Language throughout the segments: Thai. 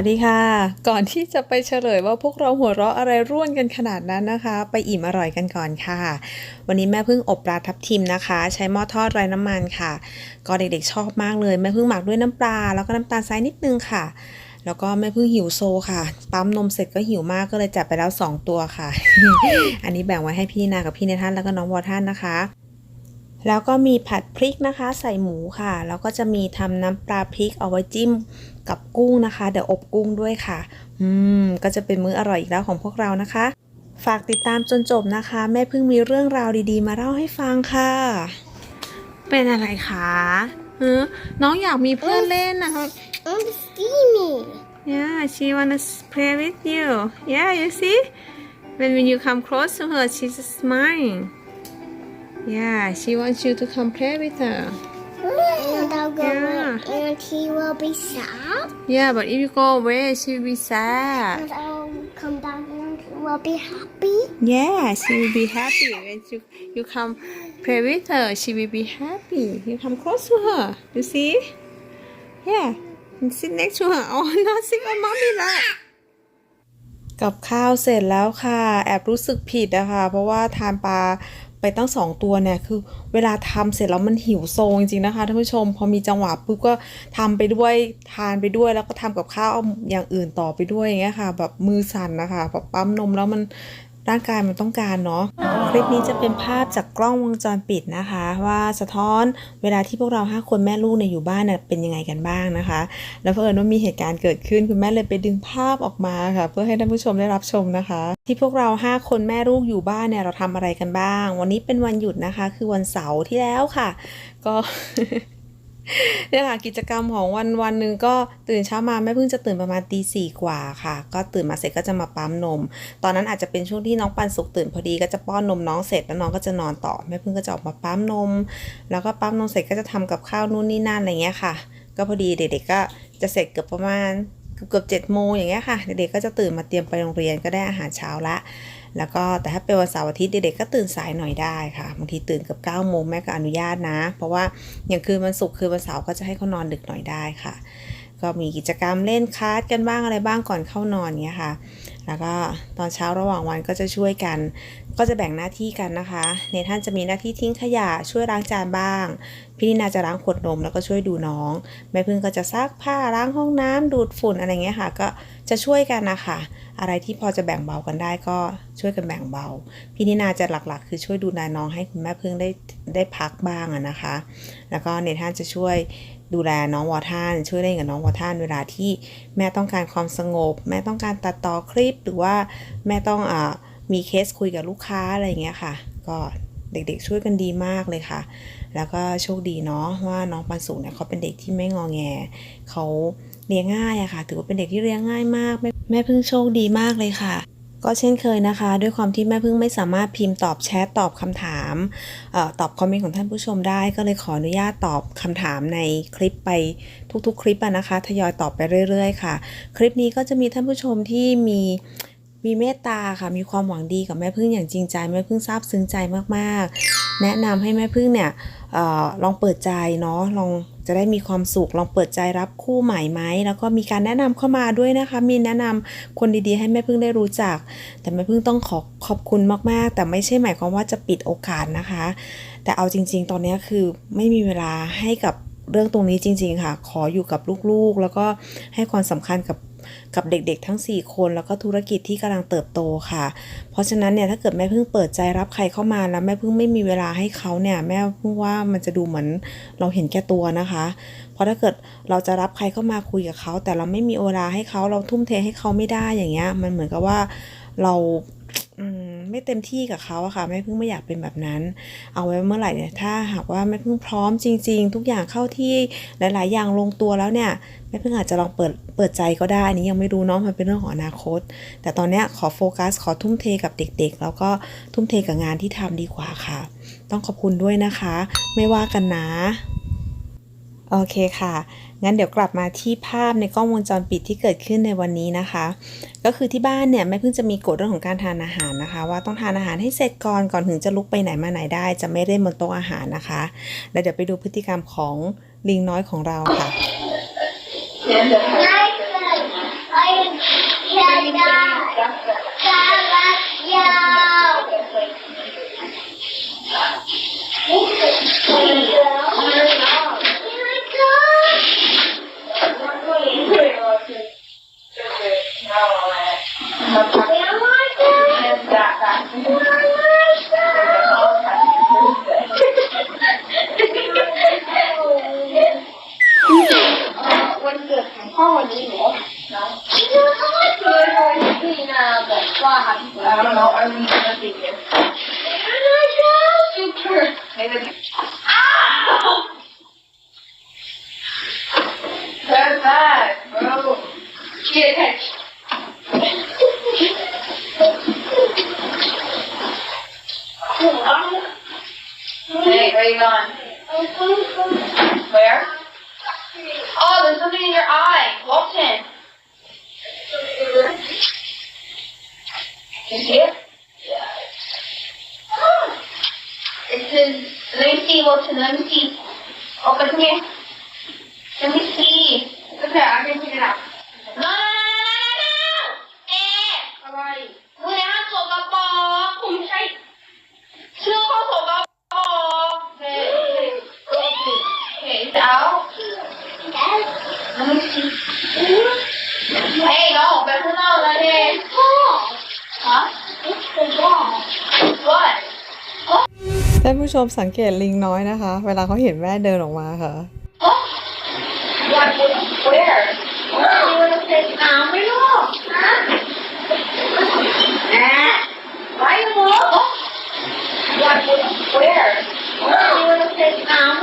วัสดีค่ะ ก่อนที่จะไปเฉลยว่าพวกเราหัวเราะอะไรร่วนกันขนาดนั้นนะคะ ไปอิ่มอร่อยกันก่อนค่ะ วันนี้แม่พึ่งอบปลาทับทิมนะคะ ใช้หม้อทอดไร้น้ำมันค่ะ ก็เด็กๆชอบมากเลยแม่พึ่งหมักด้วยน้ำปลา แล้วก็น้ำตาลทรายนิดนึงค่ะ แล้วก็แม่พึ่งหิวโซค่ะ ปั๊มนมเสร็จก็หิวมากก็เลยจัดไปแล้ว 2 ตัวค่ะ อันนี้แบ่งไว้ให้พี่นากับพี่เนท่านแล้วก็น้องวอท่านนะคะ แล้วก็มีผัดพริกนะคะ ใส่หมูค่ะ แล้วก็จะมีทำน้ำปลาพริกเอาไว้จิ้มกับกุ้งนะคะ เดี๋ยวอบกุ้งด้วยค่ะ อืม ก็จะเป็นมื้ออร่อยอีกแล้วของพวกเรานะคะ ฝากติดตามจนจบนะคะ แม่เพิ่งมีเรื่องราวดีๆ มาเล่าให้ฟังค่ะ เป็นอะไรคะเออน้องอยากมีเพื่อนเล่นนะคะ I'm steamy. Yeah, she wanna play with you. Yeah, you see? When when you come close to her, she's smiling. Yeah, she wants you to come play with her. And I'll go Yeah. away, and he will be sad. Yeah, but if you go away, she will be sad. And I'll come back and he will be happy. Yeah, she will be happy when you you come play with her. She will be happy. You come close to her. You see? Yeah. And sit next to her. Oh, not sit on mommy lap. กับข้าวเสร็จแล้วค่ะ แอบรู้สึกผิดอะค่ะเพราะว่าทานปลา ไปตั้งสองตัวเนี่ยคือเวลาทำเสร็จแล้วมันหิวโซจริงๆนะคะท่านผู้ชม พอมีจังหวะปุ๊บก็ทำไปด้วยทานไปด้วยแล้วก็ทำกับข้าวอย่างอื่นต่อไปด้วยอย่างเงี้ยค่ะ แบบมือสั่นนะคะแบบปั๊มนมแล้วมัน ร่างกายมันต้องการเนาะคลิปนี้จะเป็นภาพจากกล้องวงจรปิดนะคะ ว่าสะท้อนเวลาที่พวกเราห้าคนแม่ลูกเนี่ยอยู่บ้านเนี่ยเป็นยังไงกันบ้างนะคะ แล้วเพื่อนว่ามีเหตุการณ์เกิดขึ้นคุณแม่เลยไปดึงภาพออกมาค่ะ เพื่อให้ท่านผู้ชมได้รับชมนะคะ ที่พวกเราห้าคนแม่ลูกอยู่บ้านเนี่ยเราทำอะไรกันบ้าง วันนี้เป็นวันหยุดนะคะ คือวันเสาร์ที่แล้วค่ะ ก็ เนี่ยค่ะกิจกรรมของวันวันหนึ่งก็ตื่นเช้ามาแม่เพิ่งจะตื่นประมาณตีสี่กว่าค่ะ ก็ตื่นมาเสร็จก็จะมาปั๊มนม ตอนนั้นอาจจะเป็นช่วงที่น้องปันสุกตื่นพอดีก็จะป้อนนมน้องเสร็จแล้วน้องก็จะนอนต่อแม่เพิ่งก็จะออกมาปั๊มนม แล้วก็ปั๊มนมเสร็จก็จะทำกับข้าวนู่นนี่นั่นอะไรเงี้ยค่ะ ก็พอดีเด็กๆก็จะเสร็จเกือบประมาณเกือบเจ็ดโมงอย่างเงี้ยค่ะเด็กๆก็จะตื่นมาเตรียมไปโรงเรียนก็ได้อาหารเช้าละ แล้วก็แต่ถ้าเป็นวันเสาร์อาทิตย์เด็กๆก็ตื่นสายหน่อยได้ค่ะบางทีตื่นเกับ9ก้าโมงแม่ก็อนุญาตนะ เพราะว่าอย่างคืนวันศุกร์คืนวันเสาร์ก็จะให้เขานอนดึกหน่อยได้ค่ะ ก็มีกิจกรรมเล่นคาร์ดกันบ้างอะไรบ้างก่อนเข้านอนเงี้ยค่ะ แล้วก็ตอนเช้าระหว่างวันก็จะช่วยกัน ก็จะแบ่งหน้าที่กันนะคะเนท่านจะมีหน้าที่ทิ้งขยะช่วยล้างจานบ้าง พี่นินาจะล้างขวดนมแล้วก็ช่วยดูน้อง แม่พึ่งก็จะซักผ้าล้างห้องน้ำดูดฝุ่นอะไรเงี้ยค่ะ ก็จะช่วยกันนะคะอะไรที่พอจะแบ่งเบากันได้ก็ช่วยกันแบ่งเบา พี่นินาจะหลักๆ คือช่วยดูแลน้องให้คุณแม่พึ่งได้ได้พักบ้างอะนะคะ แล้วก็เนท่านจะช่วยดูแลน้องวอท่าน ช่วยเล่นกับน้องวอท่านเวลาที่แม่ต้องการความสงบ แม่ต้องการตัดต่อคลิปหรือว่าแม่ต้องอมีเคสคุยกับลูกค้าอะไรอย่างเงี้ยค่ะ ก็ เด็กๆช่วยกันดีมากเลยค่ะ แล้วก็โชคดีเนาะว่าน้องปันสุเนี่ยเขาเป็นเด็กที่ไม่งอแงเขาเลี้ยงง่ายอะค่ะ ถือว่าเป็นเด็กที่เลี้ยงง่ายมากแม่แม่พึ่งโชคดีมากเลยค่ะ ก็เช่นเคยนะคะ ด้วยความที่แม่พึ่งไม่สามารถพิมพ์ตอบแชทตอบคำถามออตอบคอมเมนต์ของท่านผู้ชมได้ ก็เลยขออนุญาตตอบคำถามในคลิปไปทุกๆ คลิปอะนะคะ ทยอยตอบไปเรื่อย ๆ ค่ะ คลิปนี้ก็จะมีท่านผู้ชมที่มี มีเมตตาค่ะ มีความหวังดีกับแม่พึ่งอย่างจริงใจ แม่พึ่งซาบซึ้งใจมากๆ แนะนำให้แม่พึ่งเนี่ยออลองเปิดใจเนาะ ลองจะได้มีความสุข ลองเปิดใจรับคู่ใหม่ไหม แล้วก็มีการแนะนำเข้ามาด้วยนะคะ มีแนะนำคนดีๆ ให้แม่พึ่งได้รู้จัก แต่แม่พึ่งต้องขอขอบคุณมากๆ แต่ไม่ใช่หมายความว่าจะปิดโอกาสนะคะ แต่เอาจริง ๆ ตอนนี้คือไม่มีเวลาให้กับเรื่องตรงนี้จริง ๆ ค่ะ ขออยู่กับลูกๆ แล้วก็ให้ความสำคัญกับ กับเด็กๆทั้ง 4 คน แล้วก็ธุรกิจที่กำลังเติบโตค่ะ เพราะฉะนั้นเนี่ยถ้าเกิดแม่พึ่งเปิดใจรับใครเข้ามาแล้วแม่พึ่งไม่มีเวลาให้เขาเนี่ยแม่พึ่งว่ามันจะดูเหมือนเราเห็นแก่ตัวนะคะ เพราะถ้าเกิดเราจะรับใครเข้ามาคุยกับเขา แต่เราไม่มีเวลาให้เขาเราทุ่มเทให้เขาไม่ได้อย่างเงี้ยมันเหมือนกับว่าเรา ไม่เต็มที่กับเขาอะค่ะแม่พึ่งไม่อยากเป็นแบบนั้น เอาไว้เมื่อไหร่เนี่ยถ้าหากว่าแม่พึ่งพร้อมจริง ๆ ทุกอย่างเข้าที่หลาย ๆ อย่างลงตัวแล้วเนี่ยแม่พึ่งอาจจะลองเปิดเปิดใจก็ได้อันนี้ยังไม่รู้เนาะมันเป็นเรื่องของอนาคต แต่ตอนนี้ขอโฟกัส ขอทุ่มเทกับเด็กๆ แล้วก็ทุ่มเทกับงานที่ทำดีกว่าค่ะ ต้องขอบคุณด้วยนะคะ ไม่ว่ากันนะ โอเคค่ะ งั้นเดี๋ยวกลับมาที่ภาพในกล้องวงจรปิดที่เกิดขึ้นในวันนี้นะคะ ก็คือที่บ้านเนี่ยแม่เพิ่งจะมีกฎเรื่องของการทานอาหารนะคะ ว่าต้องทานอาหารให้เสร็จก่อนก่อนถึงจะลุกไปไหนมาไหนได้ จะไม่เล่นบนโต๊ะอาหารนะคะแล้วเดี๋ยวไปดูพฤติกรรมของลิงน้อยของเราค่ะวัน I don't know. I'm gonna be here. Super. Ow! Bro. Hey, where you going? Where? Oh, there's something in your eye. Walton. You see it? It says, let me see, Wilson, let me see. Open, come here. Let me see. Okay, I can pick it up. No, no, no, no, no, no! เอ๊ะ อะไร มือห้ามสกปรกผมใช้เชื่อเขาสกปรก ท่านผู้ชมสังเกตลิงน้อยนะคะ เวลาเขาเห็นแม่เดินออกมาค่ะไม่รู้ฮะแหมไว้หมด What? Where? Where you want to take อ้าวไ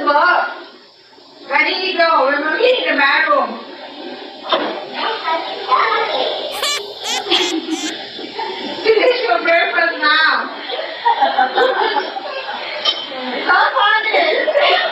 doesn't work. to go, in the bathroom. Finish your breakfast now. How fun is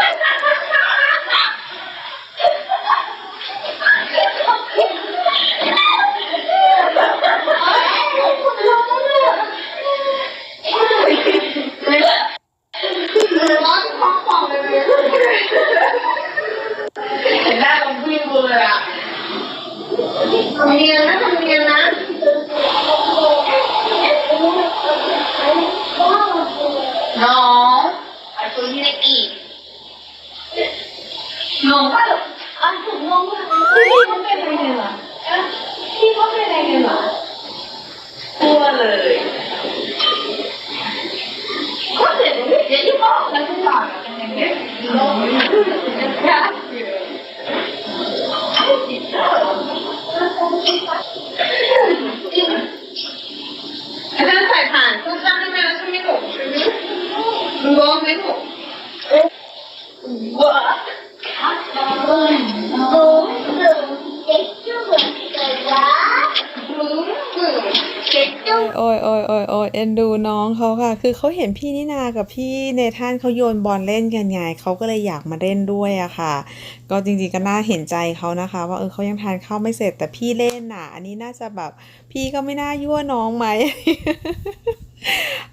น้องก็อันถูกน้องพี่เขาเป็นอะไรกันล่ะพี่เขาเป็นอะไรกันล่ะกลัวเลยก็เสร็จเดี๋ยวที่บอกแล้วที่บอกกันยังไงน้องอาจารย์ใส่ผ่านคุณจำได้ไหมแล้วใช่ไหมหนูใช่ไหมรู้ไหมหนูว้า โอ้ยโอ้ยโอ้ยโอ้ยเอ็นดูน้องเขาค่ะ คือเขาเห็นพี่นินากับพี่เนธานเขาโยนบอลเล่นกันไงเขาก็เลยอยากมาเล่นด้วยอะค่ะ ก็จริงๆก็น่าเห็นใจเขานะคะ ว่าเออเขายังทานข้าวไม่เสร็จแต่พี่เล่นน่ะ อันนี้น่าจะแบบพี่ก็ไม่น่ายั่วน้องไหม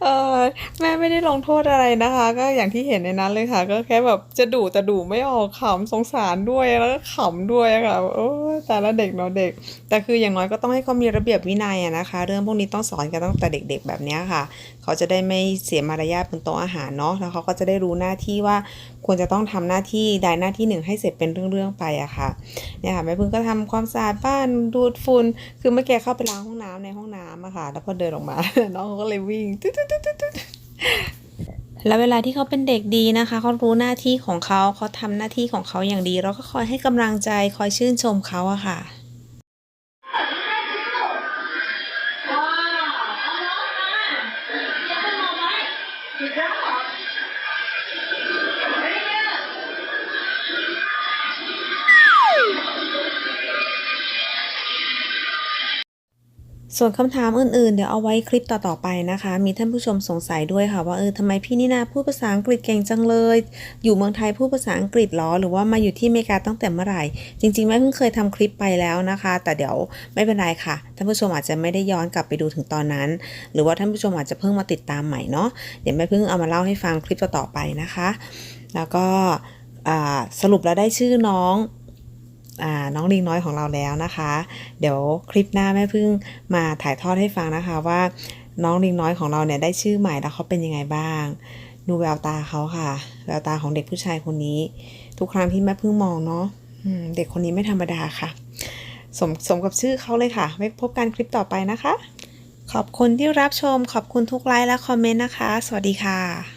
เออแม่ไม่ได้ลงโทษอะไรนะคะ ก็อย่างที่เห็นในนั้นเลยค่ะ ก็แค่แบบจะดุแต่ดุไม่ออกขำสงสารด้วยแล้วก็ขำด้วยอะค่ะโอ้แต่ละเด็กเนาะเด็ก แต่คืออย่างน้อยก็ต้องให้เขามีระเบียบวินัยอะนะคะ เรื่องพวกนี้ต้องสอนกันตั้งแต่เด็ก ๆ แบบนี้ค่ะ เขาจะได้ไม่เสียมารยาทบนโต๊ะอาหารเนาะแล้วเขาก็จะได้รู้หน้าที่ว่าควรจะต้องทำหน้าที่ใดหน้าที่หนึ่งให้เสร็จเป็นเรื่องๆไปอะค่ะเนี่ยค่ะแม่พึ่งก็ทำความสะอาดบ้านดูดฝุ่นคือเมื่อแกเข้าไปล้างห้องน้ำในห้องน้ำอะค่ะ แล้วพอเดินออกมาน้องเขาก็เลยวิ่งตุ๊ดตุ๊ดตุ๊ดตุ๊ดตุ๊ดแล้วเวลาที่เขาเป็นเด็กดีนะคะเขารู้หน้าที่ของเขาเขาทำหน้าที่ของเขาอย่างดี เราก็คอยให้กำลังใจคอยชื่นชมเขาอะค่ะ ส่วนคำถามอื่นๆ เดี๋ยวเอาไว้คลิปต่อๆไปนะคะ มีท่านผู้ชมสงสัยด้วยค่ะว่าเออทำไมพี่นินาพูดภาษาอังกฤษเก่งจังเลย อยู่เมืองไทยพูดภาษาอังกฤษหรอ หรือว่ามาอยู่ที่อเมริกาตั้งแต่เมื่อไหร่ จริงๆแม่เพิ่งเคยทำคลิปไปแล้วนะคะ แต่เดี๋ยวไม่เป็นไรค่ะ ท่านผู้ชมอาจจะไม่ได้ย้อนกลับไปดูถึงตอนนั้น หรือว่าท่านผู้ชมอาจจะเพิ่งมาติดตามใหม่เนาะ เดี๋ยวแม่เพิ่งเอามาเล่าให้ฟังคลิปต่อๆไปนะคะ แล้วก็สรุปแล้วได้ชื่อน้อง น้องลิงน้อยของเราแล้วนะคะ เดี๋ยวคลิปหน้าแม่พึ่งมาถ่ายทอดให้ฟังนะคะว่าน้องลิงน้อยของเราเนี่ยได้ชื่อใหม่แล้วเขาเป็นยังไงบ้างดูแววตาเขาค่ะ แววตาของเด็กผู้ชายคนนี้ ทุกครั้งที่แม่พึ่งมองเนาะเด็กคนนี้ไม่ธรรมดาค่ะ สมสมกับชื่อเขาเลยค่ะ ไว้พบกันคลิปต่อไปนะคะ ขอบคุณที่รับชม ขอบคุณทุกไลค์และคอมเมนต์นะคะ สวัสดีค่ะ